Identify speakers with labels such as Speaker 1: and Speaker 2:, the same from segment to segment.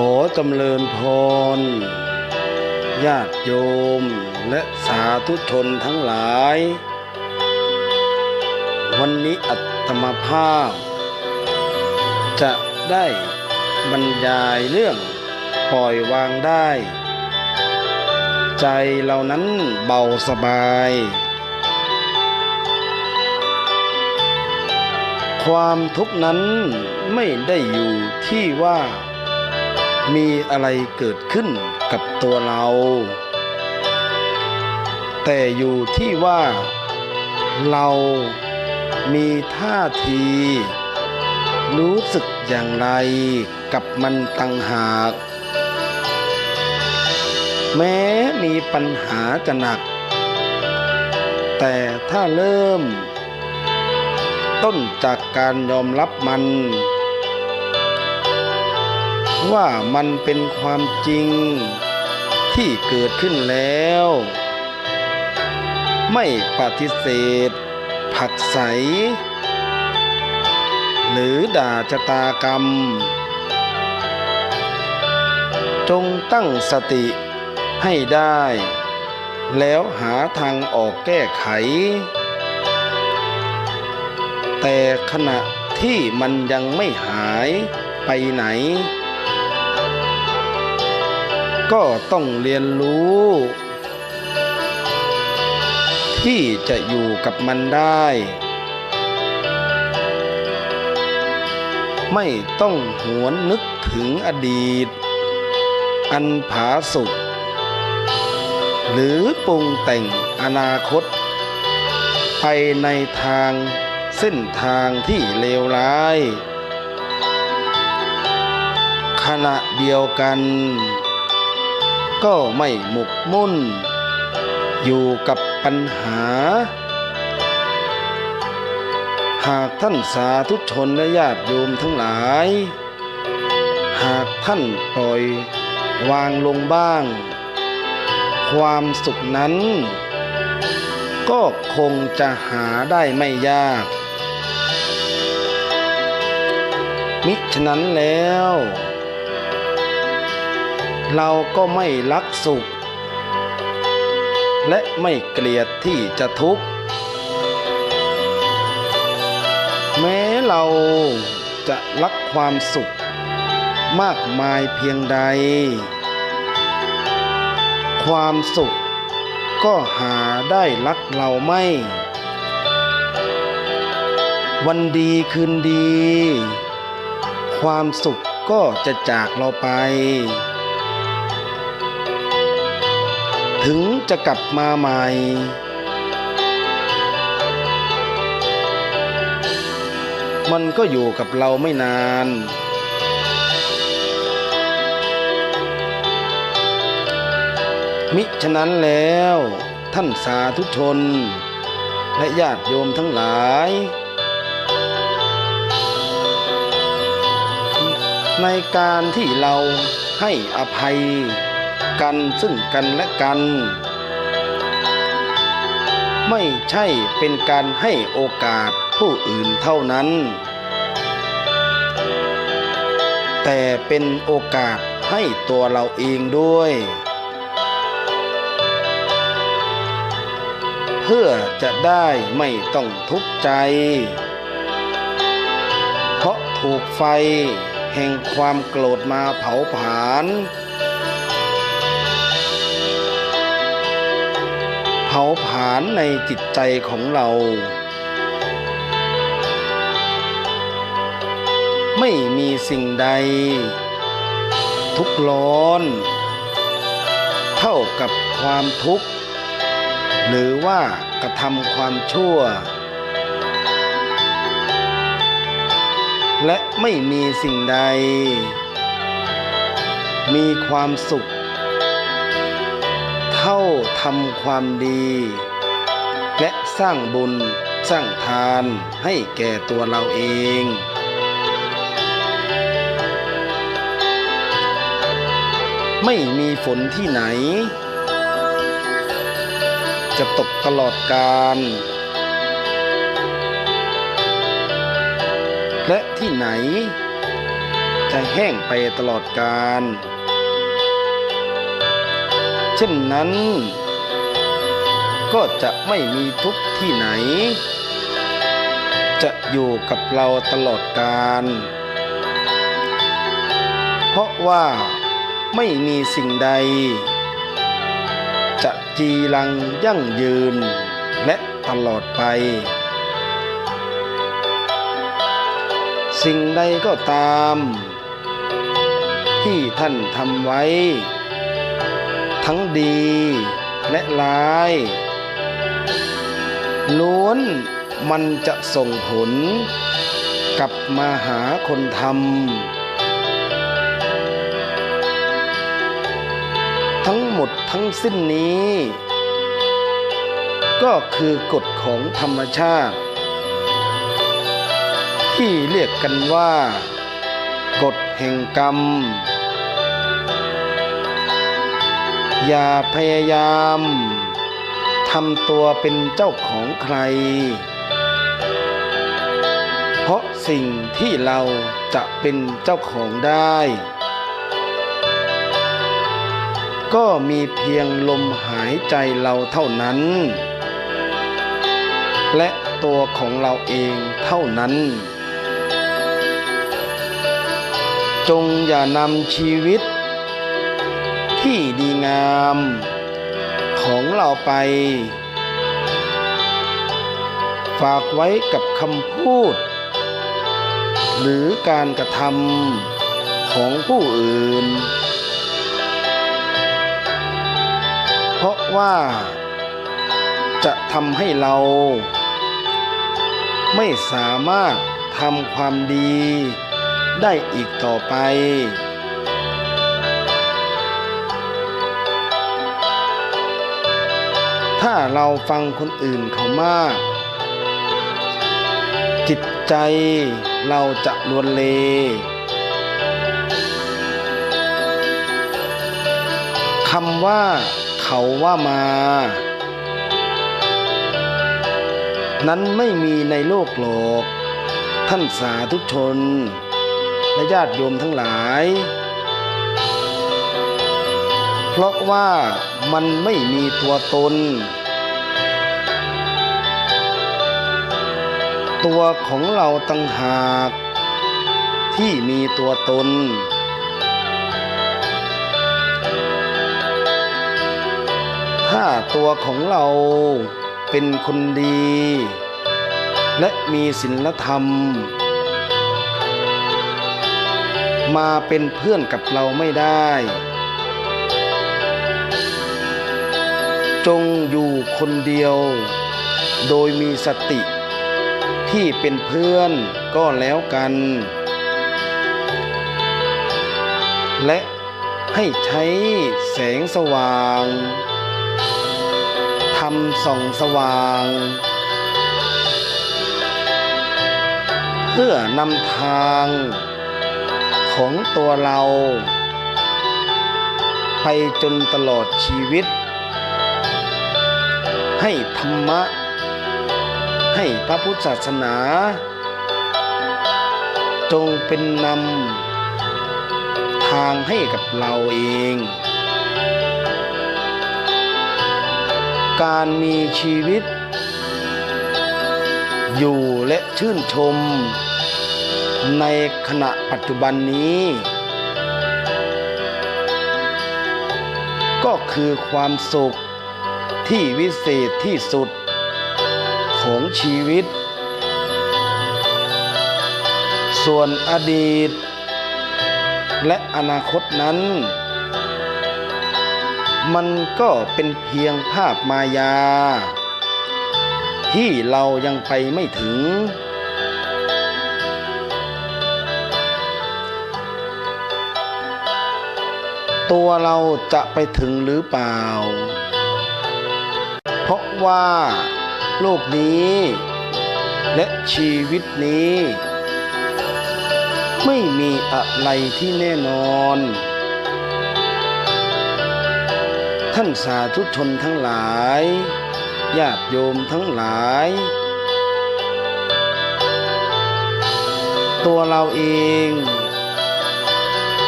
Speaker 1: ขอจำเริญพร ญาติโยมและสาธุชนทั้งหลาย วันนี้อัตมาภาพ จะได้บรรยายเรื่องปล่อยวางได้ ใจเรานั้นเบาสบาย ความทุกข์นั้นไม่ได้อยู่ที่ว่า มีอะไรเกิดขึ้นกับตัวเรา แต่อยู่ที่ว่าเรามีท่าที รู้สึกอย่างไรกับมันต่างหาก แม้มีปัญหาจะหนัก แต่ถ้าเริ่ม ต้นจากการยอมรับมัน ว่ามันเป็นความจริงที่เกิดขึ้นแล้ว ไม่ปฏิเสธ ผักใส หรือด่าชะตากรรม จงตั้งสติให้ได้ แล้วหาทางออกแก้ไข แต่ขณะที่มันยังไม่หายไปไหน ก็ต้องเรียนรู้ ที่จะอยู่กับมันได้ ไม่ต้องหวนนึกถึงอดีต อันผาสุกหรือปรุงแต่งอนาคต ไปในทางเส้นทางที่เลวร้าย ขณะเดียวกัน ก็ไม่หมกมุ่น อยู่กับปัญหา หากท่านสาธุชนและญาติโยมทั้งหลาย หากท่านปล่อยวางลงบ้าง ความสุขนั้น ก็คงจะหาได้ไม่ยาก มิฉะนั้นแล้ว เราก็ไม่รักสุข และไม่เกลียดที่จะทุกข์ แม้เราจะรักความสุข มากมายเพียงใด ความสุขก็หาได้รักเราไม่ วันดีคืนดี ความสุขก็จะจากเราไป ถึงจะกลับมาใหม่ มันก็อยู่กับเราไม่นาน มิฉะนั้นแล้วท่านสาธุชน และญาติโยมทั้งหลาย ในการที่เราให้อภัย กันซึ่งกันและกัน ไม่ใช่เป็นการให้โอกาสผู้อื่นเท่านั้น แต่เป็นโอกาสให้ตัวเราเองด้วย เพื่อจะได้ไม่ต้องทุกข์ใจ เพราะถูกไฟแห่งความโกรธมาเผาผลาญาผลาญในจิตใจของเรา ไม่มีสิ่งใด ทุกข์ร้อน เท่ากับความทุกข์ หรือว่ากระทำความชั่ว และไม่มีสิ่งใด มีความสุข เท่าทำความดี และสร้างบุญสร้างทานให้แก่ตัวเราเองไม่มีฝนที่ไหน จะตกตลอดกาลและที่ไหน จะแห้งไปตลอดกาล เช่นนั้น ก็จะไม่มีทุกข์ที่ไหน จะอยู่กับเราตลอดกาลเพราะว่าไม่มีสิ่งใด จะจีรังยั่งยืนและตลอดไป สิ่งใดก็ตาม ที่ท่านทำไว้ ทั้งดีและร้ายล้วนมันจะส่งผลกลับมาหาคนทำทั้งหมดทั้งสิ้นนี้ ก็คือกฎของธรรมชาติ ที่เรียกกันว่ากฎแห่งกรรม อย่าพยายามทำตัวเป็นเจ้าของใคร เพราะสิ่งที่เราจะเป็นเจ้าของได้ ก็มีเพียงลมหายใจเราเท่านั้น และตัวของเราเองเท่านั้น จงอย่านำชีวิต ที่ดีงาม ของเราไป ฝากไว้กับคำพูด หรือการกระทำของผู้อื่น เพราะว่าจะทำให้เรา ไม่สามารถทำความดีได้อีกต่อไป ถ้าเราฟังคนอื่นเขามาก จิตใจเราจะลวนเล คำว่าเขาว่ามา นั้นไม่มีในโลกโลกท่านสาธุชน และญาติโยมทั้งหลาย เพราะว่ามันไม่มีตัวตน ตัวของเราตั้งหากที่มีตัวตน ถ้าตัวของเราเป็นคนดี และมีศีลธรรม มาเป็นเพื่อนกับเราไม่ได้ จงอยู่คนเดียว โดยมีสติ ที่เป็นเพื่อนก็แล้วกัน และให้ใช้แสงสว่างทำส่องสว่าง เพื่อนำทางของตัวเรา ไปจนตลอดชีวิต ให้ธรรมะ ให้พระพุทธศาสนา จงเป็นนำทางให้กับเราเอง การมีชีวิต อยู่และชื่นชม ในขณะปัจจุบันนี้ ก็คือความสุข ที่วิเศษที่สุดของชีวิต ส่วนอดีต และอนาคตนั้น มันก็เป็นเพียงภาพมายา ที่เรายังไปไม่ถึง ตัวเราจะไปถึงหรือเปล่า ว่า โลกนี้ และชีวิตนี้ ไม่มีอะไรที่แน่นอน ท่านสาธุชนทั้งหลายญาติโยมทั้งหลาย ตัวเราเอง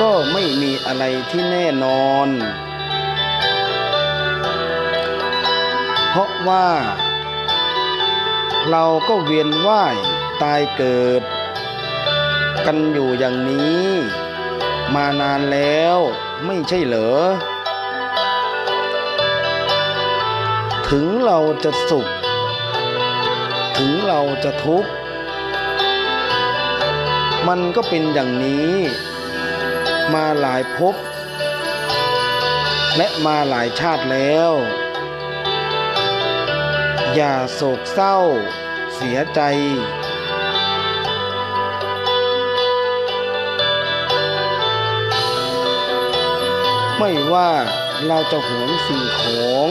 Speaker 1: ก็ไม่มีอะไรที่แน่นอน เพราะว่า เราก็เวียนว่ายตายเกิด กันอยู่อย่างนี้ มานานแล้วไม่ใช่เหรอ ถึงเราจะสุข ถึงเราจะทุกข์ มันก็เป็นอย่างนี้ มาหลายภพและมาหลายชาติแล้ว อย่าโศกเศร้า เสียใจ ไม่ว่าเราจะหวงสิ่งของ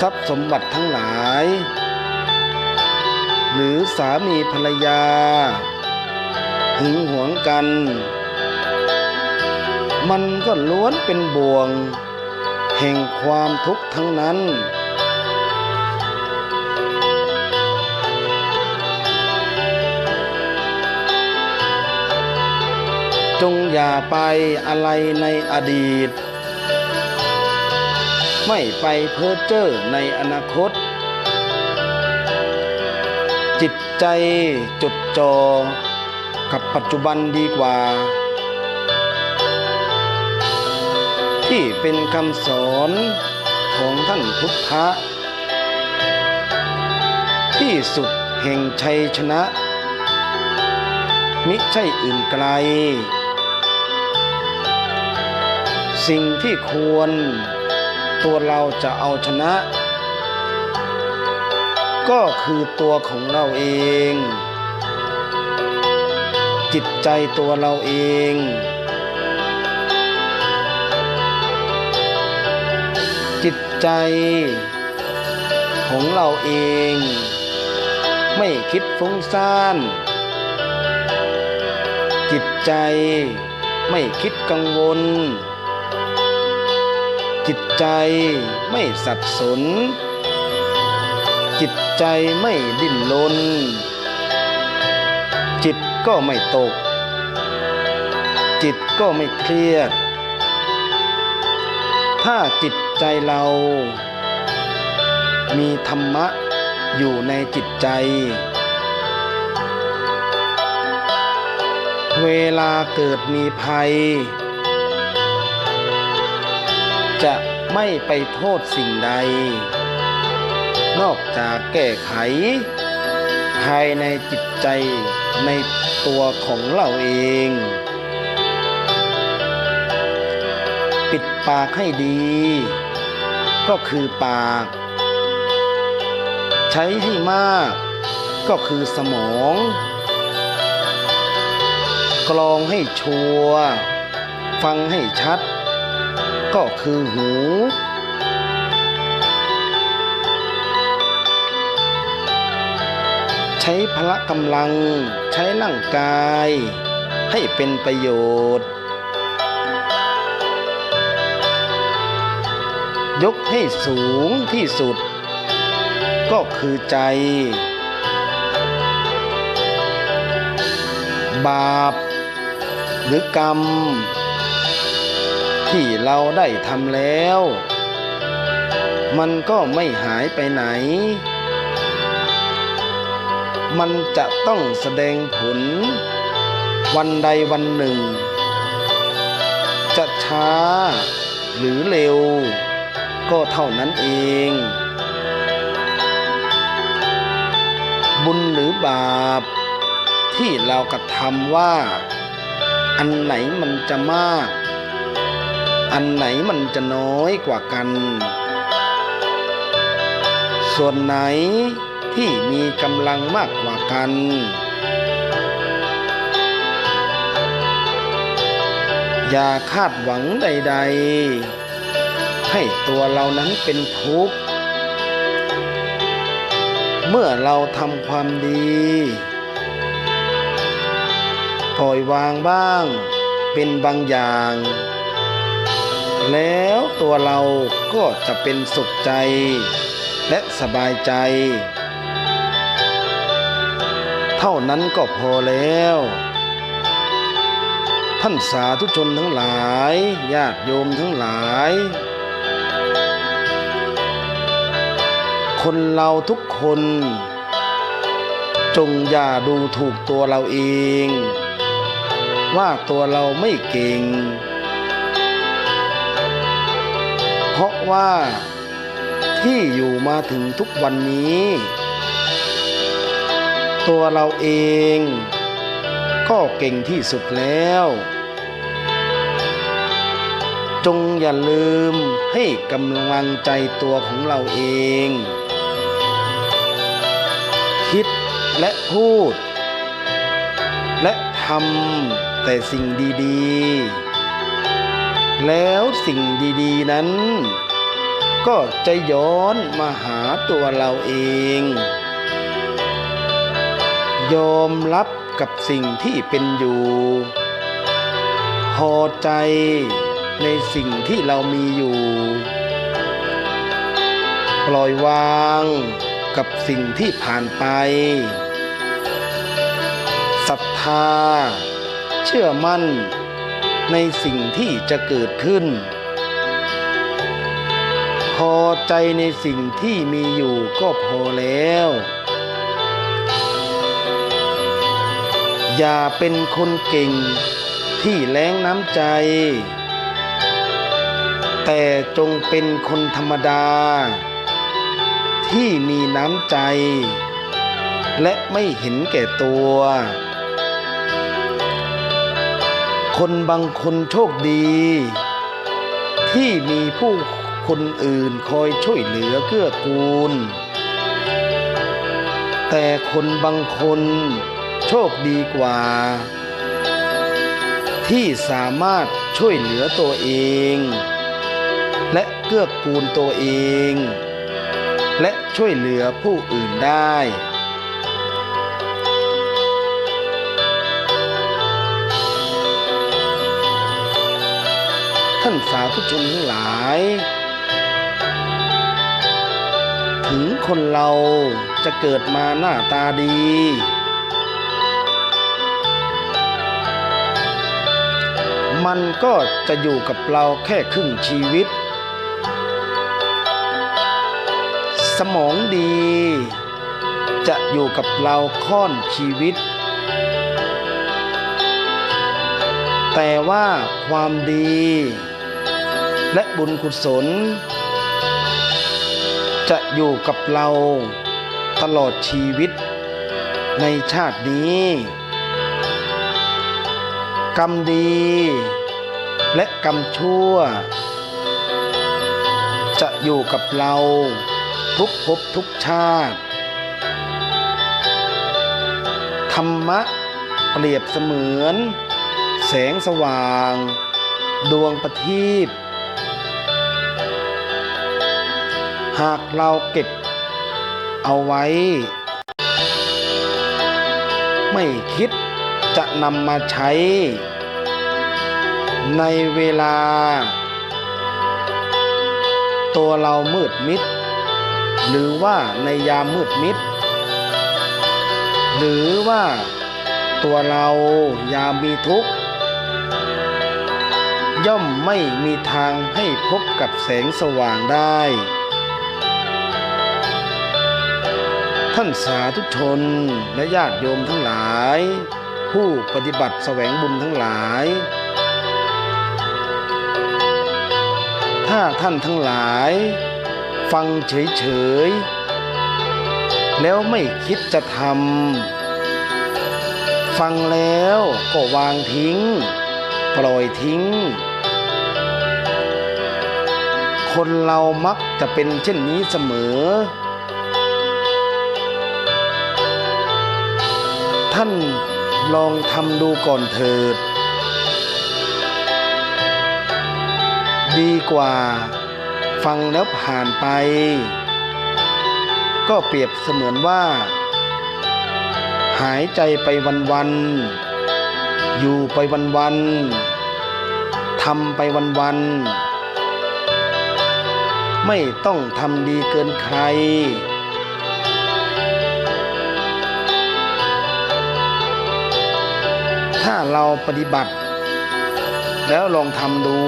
Speaker 1: ทรัพย์สมบัติทั้งหลาย หรือสามีภรรยา หึงหวงกัน มันก็ล้วนเป็นบ่วง แห่งความทุกข์ทั้งนั้น จงอย่าไปอะไรในอดีต ไม่ไปเพ้อเจ้อในอนาคต จิตใจจดจ่อกับปัจจุบันดีกว่า ที่เป็นคำสอนของท่านพุทธะที่สุดแห่งชัยชนะ มิใช่อื่นไกล สิ่งที่ควรตัวเราจะเอาชนะ ก็คือตัวของเราเอง จิตใจตัวเราเอง จิตใจ ของเราเอง ไม่คิดฟุ้งซ่าน จิตใจไม่คิดกังวล จิตใจไม่สับสน จิตใจไม่ดิ้นรนจิตก็ไม่ตก จิตก็ไม่เครียด ถ้าจิตใจเรา มีธรรมะอยู่ในจิตใจ เวลาเกิดมีภัย จะไม่ไปโทษสิ่งใด นอกจากแก้ไข ภายในจิตใจในตัวของเราเอง ปากให้ดี ก็คือปาก ใช้ให้มาก ก็คือสมอง กลองให้ชัวร์ฟังให้ชัด ก็คือหู ใช้พละกำลัง ใช้ร่างกาย ให้เป็นประโยชน์ ยกให้สูงที่สุด ก็คือใจ บาป หรือกรรม ที่เราได้ทำแล้ว มันก็ไม่หายไปไหน มันจะต้องแสดงผล วันใดวันหนึ่ง จะช้าหรือเร็ว ก็เท่านั้นเอง บุญหรือบาป ที่เรากระทำว่า อันไหนมันจะมาก อันไหนมันจะน้อยกว่ากัน ส่วนไหนที่มีกำลังมากกว่ากัน อย่าคาดหวังใด ๆ ให้ตัวเรานั้นเป็นทุกข์ เมื่อเราทำความดี ปล่อยวางบ้าง เป็นบางอย่าง แล้วตัวเราก็จะเป็นสุขใจ และสบายใจ เท่านั้นก็พอแล้วท่านสาธุชนทั้งหลายญาติโยมทั้งหลาย คนเราทุกคน จงอย่าดูถูกตัวเราเอง ว่าตัวเราไม่เก่ง เพราะว่าที่อยู่มาถึงทุกวันนี้ ตัวเราเอง ก็เก่งที่สุดแล้ว จงอย่าลืมให้กำลังใจตัวของเราเอง คิดและพูด และทำแต่สิ่งดีๆ แล้วสิ่งดีๆนั้น ก็จะย้อนมาหาตัวเราเอง ยอมรับกับสิ่งที่เป็นอยู่ พอใจในสิ่งที่เรามีอยู่ ปล่อยวาง กับสิ่งที่ผ่านไปศรัทธา เชื่อมั่น ในสิ่งที่จะเกิดขึ้น พอใจในสิ่งที่มีอยู่ก็พอแล้ว อย่าเป็นคนเก่งที่แรงน้ำใจ แต่จงเป็นคนธรรมดา ที่มีน้ำใจ และไม่เห็นแก่ตัว คนบางคนโชคดี ที่มีผู้คนอื่นคอยช่วยเหลือเกื้อกูล แต่คนบางคนโชคดีกว่า ที่สามารถช่วยเหลือตัวเอง และเกื้อกูลตัวเอง และช่วยเหลือผู้อื่นได้ ท่านสาธุชนทั้งหลาย ถึงคนเราจะเกิดมาหน้าตาดี มันก็จะอยู่กับเราแค่ครึ่งชีวิต สมองดี จะอยู่กับเราค่อนชีวิต แต่ว่าความดี และบุญกุศล จะอยู่กับเราตลอดชีวิตในชาตินี้ กรรมดี และกรรมชั่ว จะอยู่กับเรา ทุกภพทุกชาติ ธรรมะเปรียบเสมือน แสงสว่าง ดวงประทีปหากเราเก็บเอาไว้ ไม่คิดจะนำมาใช้ ในเวลา ตัวเรามืดมิด หรือว่าในยามมืดมิด หรือว่าตัวเรายามมีทุกข์ ย่อมไม่มีทางให้พบกับแสงสว่างได้ ท่านสาธุชนและญาติโยมทั้งหลาย ผู้ปฏิบัติแสวงบุญทั้งหลาย ถ้าท่านทั้งหลาย ฟังเฉยๆ แล้วไม่คิดจะทำ ฟังแล้วก็วางทิ้ง ปล่อยทิ้ง คนเรามักจะเป็นเช่นนี้เสมอ ท่านลองทำดูก่อนเถิด ดีกว่า ฟังแล้วผ่านไป ก็เปรียบเสมือนว่า หายใจไปวันๆอยู่ไปวันๆทำไปวันๆไม่ต้องทำดีเกินใครถ้าเราปฏิบัติ แล้วลองทำดู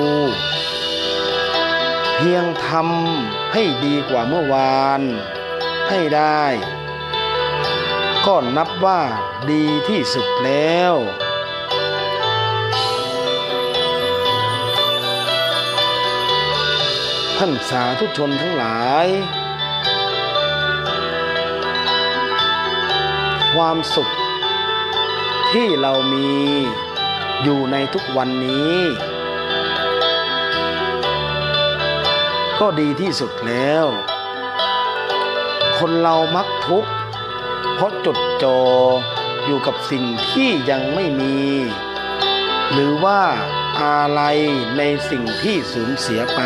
Speaker 1: พียงทำให้ดีกว่าเมื่อวานให้ได้ ก็นับว่าดีที่สุดแล้ว ท่านสาธุชนทั้งหลาย ความสุขที่เรามีอยู่ในทุกวันนี้ ก็ดีที่สุดแล้ว คนเรามักทุกข์เพราะจดจออยู่กับสิ่งที่ยังไม่มี หรือว่าอะไรในสิ่งที่สูญเสียไป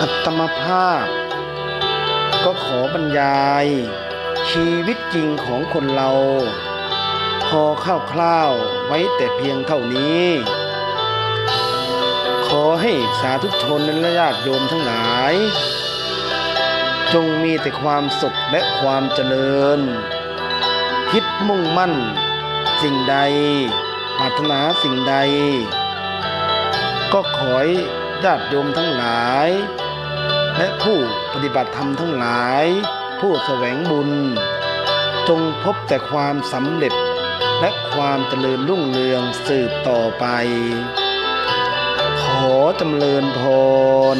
Speaker 1: อัตมภาพ ก็ขอบรรยาย ชีวิตจริงของคนเรา พอคร่าวๆไว้แต่เพียงเท่านี้ ขอให้สาธุชนและญาติโยมทั้งหลาย จงมีแต่ความสุขและความเจริญ คิดมุ่งมั่น สิ่งใดปรารถนาสิ่งใด ก็ขอให้ญาติโยมทั้งหลาย และผู้ปฏิบัติธรรมทั้งหลาย ผู้แสวงบุญ จงพบแต่ความสำเร็จและความเจริญรุ่งเรืองสืบต่อไป ขอจำเริญพร